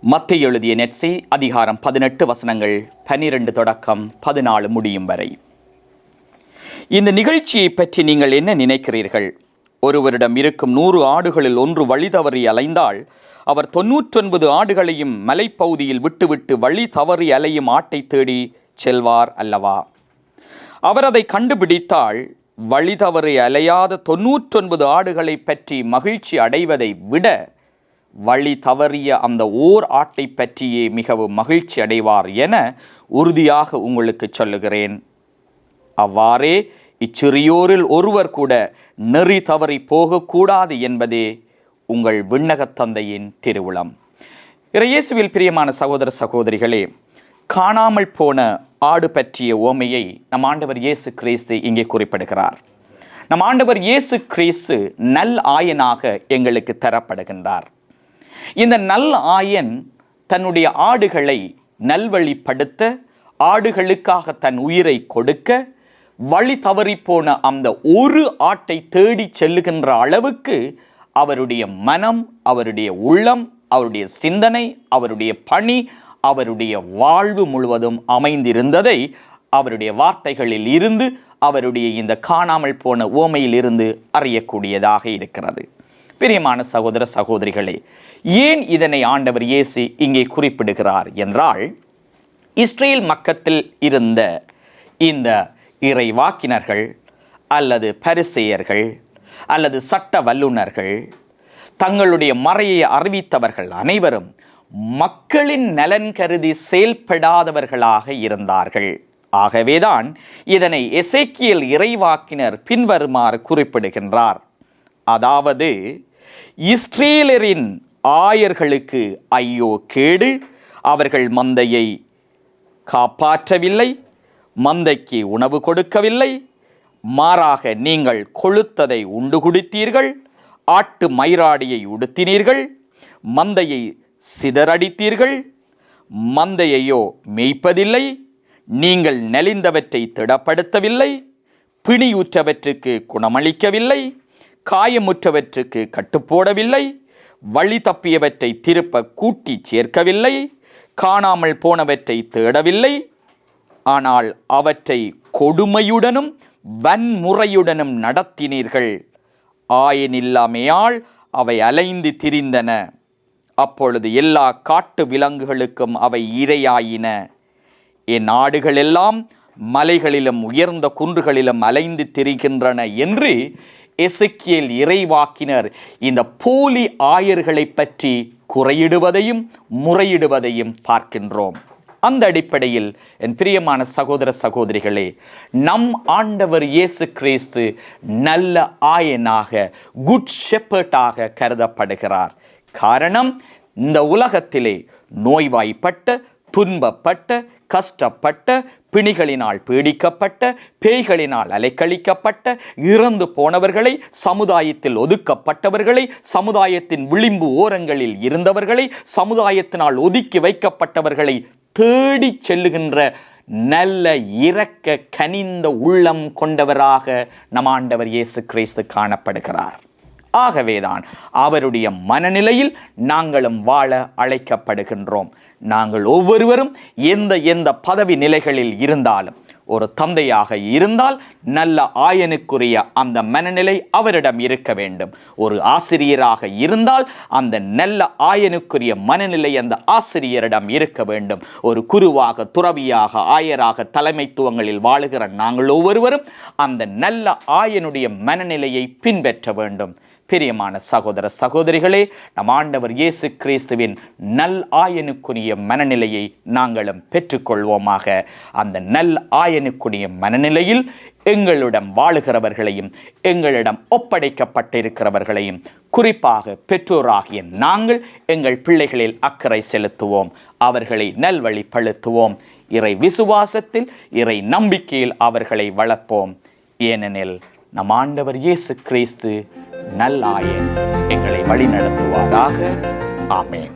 மத்திய எழுதிய நெட்ஸை அதிகாரம் பதினெட்டு வசனங்கள் பனிரெண்டு தொடக்கம் பதினாலு முடியும் வரை. இந்த நிகழ்ச்சியை பற்றி நீங்கள் என்ன நினைக்கிறீர்கள்? ஒருவரிடம் இருக்கும் நூறு ஆடுகளில் ஒன்று வழி தவறி அலைந்தால் அவர் தொன்னூற்றொன்பது ஆடுகளையும் மலைப்பகுதியில் விட்டுவிட்டு வழி தவறி அலையும் ஆட்டை தேடி செல்வார் அல்லவா? அவர் அதை கண்டுபிடித்தால் வழி தவறி அலையாத தொன்னூற்றொன்பது ஆடுகளை பற்றி மகிழ்ச்சி அடைவதை விட வழி தவறிய அந்த ஓர் ஆட்டை பற்றியே மிகவும் மகிழ்ச்சி அடைவார் என உறுதியாக உங்களுக்கு சொல்லுகிறேன். அவ்வாறே இச்சிறியோரில் ஒருவர் கூட நெறி தவறி போகக்கூடாது என்பதே உங்கள் விண்ணகத் தந்தையின் திருவுளம். இறையேசுவில் பிரியமான சகோதர சகோதரிகளே காணாமல் போன ஆடு பற்றிய ஓமையை நம் ஆண்டவர் இயேசு கிறிஸ்து இங்கே குறிப்பிடுகிறார். நம் ஆண்டவர் இயேசு கிறிஸ்து நல் ஆயனாக எங்களுக்கு தரப்படுகின்றார். இந்த நல் ஆயன் தன்னுடைய ஆடுகளை நல்வழிப்படுத்த ஆடுகளுக்காக தன் உயிரை கொடுக்க வழி தவறிப்போன அந்த ஒரு ஆட்டை தேடி செல்லுகின்ற அளவுக்கு அவருடைய மனம் அவருடைய உள்ளம் அவருடைய சிந்தனை அவருடைய பணி அவருடைய வாழ்வு முழுவதும் அமைந்திருந்ததை அவருடைய வார்த்தைகளில் இருந்து அவருடைய இந்த காணாமல் போன ஓமையிலிருந்து அறியக்கூடியதாக இருக்கிறது. பிரியமான சகோதர சகோதரிகளே ஏன் இதனை ஆண்டவர் இயேசு இங்கே குறிப்பிடுகிறார் என்றால் இஸ்ரேல் மக்கத்தில் இருந்த இந்த இறைவாக்கினர்கள் அல்லது பரிசெயர்கள் அல்லது சட்ட வல்லுனர்கள் தங்களுடைய மறையை அறிவித்தவர்கள் அனைவரும் மக்களின் நலன் கருதி செயல்படாதவர்களாக இருந்தார்கள். ஆகவேதான் இதனை எசேக்கியல் இறைவாக்கினர் பின்வருமாறு குறிப்பிடுகின்றார். அதாவது இஸ்ரேலரின் ஆயர்களுக்கு ஐயோ கேடு அவர்கள் மந்தையை காப்பாற்றவில்லை மந்தைக்கு உணவு கொடுக்கவில்லை மாறாக நீங்கள் கொளுத்ததை உண்டு குடித்தீர்கள் ஆட்டு மயிராடியை உடுத்தினீர்கள் மந்தையை சிதறடித்தீர்கள். மந்தையையோ மேய்ப்பதில்லை. நீங்கள் நெளிந்தவற்றை திடப்படுத்தவில்லை. பிணியுற்றவற்றுக்கு குணமளிக்கவில்லை. காயமுற்றவற்றுக்கு கட்டுப்போடவில்லை. வழி தப்பியவற்றை திருப்ப கூட்டி சேர்க்கவில்லை. காணாமல் போனவற்றை தேடவில்லை. ஆனால் அவற்றை கொடுமையுடனும் வன்முறையுடனும் நடத்தினீர்கள். ஆயனில்லாமையால் அவை அலைந்து திரிந்தன. அப்பொழுது எல்லா காட்டு விலங்குகளுக்கும் அவை இரையாயின. என் ஆடுகளெல்லாம் மலைகளிலும் உயர்ந்த குன்றுகளிலும் அலைந்து திரிகின்றன என்று எசக்கியல் இறைவாக்கினர் இந்த போலி ஆயர்களை பற்றி குறையிடுவதையும் முறையிடுவதையும் பார்க்கின்றோம். அந்த அடிப்படையில் என் பிரியமான சகோதர சகோதரிகளே நம் ஆண்டவர் இயேசு கிறிஸ்து நல்ல ஆயனாக குட் ஷெப்பர்டாக கருதப்படுகிறார். காரணம் இந்த உலகத்திலே நோய்வாய்ப்பட்ட துன்பப்பட்ட கஷ்டப்பட்ட பிணிகளினால் பீடிக்கப்பட்ட பேய்களினால் அலைக்கழிக்கப்பட்ட இறந்து போனவர்களை சமுதாயத்தில் ஒதுக்கப்பட்டவர்களை சமுதாயத்தின் விளிம்பு ஓரங்களில் இருந்தவர்களை சமுதாயத்தினால் ஒதுக்கி வைக்கப்பட்டவர்களை தேடி செல்லுகின்ற நல்ல இரக்க கனிந்த உள்ளம் கொண்டவராக நம் ஆண்டவர் இயேசு கிறிஸ்து காணப்படுகிறார். ஆகவேதான் அவருடைய மனநிலையில் நாங்களும் வாழ அழைக்கப்படுகின்றோம். நாங்கள் ஒவ்வொருவரும் எந்த எந்த பதவி நிலைகளில் இருந்தாலும் ஒரு தந்தையாக இருந்தால் நல்ல ஆயனுக்குரிய அந்த மனநிலை அவரிடம் இருக்க வேண்டும். ஒரு ஆசிரியராக இருந்தால் அந்த நல்ல ஆயனுக்குரிய மனநிலை அந்த ஆசிரியரிடம் இருக்க வேண்டும். ஒரு குருவாக துறவியாக ஆயராக தலைமைத்துவங்களில் வாழுகிற நாங்கள் ஒவ்வொருவரும் அந்த நல்ல ஆயனுடைய மனநிலையை பின்பற்ற வேண்டும். பிரியமான சகோதர சகோதரிகளே நம் ஆண்டவர் இயேசு கிறிஸ்துவின் நல் ஆயனுக்குரிய மனநிலையை நாங்களும் பெற்றுக்கொள்வோமாக. அந்த நல் ஆயனுக்குரிய மனநிலையில் எங்களிடம் வாழுகிறவர்களையும் எங்களிடம் ஒப்படைக்கப்பட்டிருக்கிறவர்களையும் குறிப்பாக பெற்றோராகிய நாங்கள் எங்கள் பிள்ளைகளில் அக்கறை செலுத்துவோம். அவர்களை நல்வழிப்படுத்துவோம். இறை விசுவாசத்தில் இறை நம்பிக்கையில் அவர்களை வளர்ப்போம். ஏனெனில் நம் ஆண்டவர் இயேசு கிறிஸ்து நல்லாயன் எங்களை வழிநடத்துவாராக. ஆமேன்.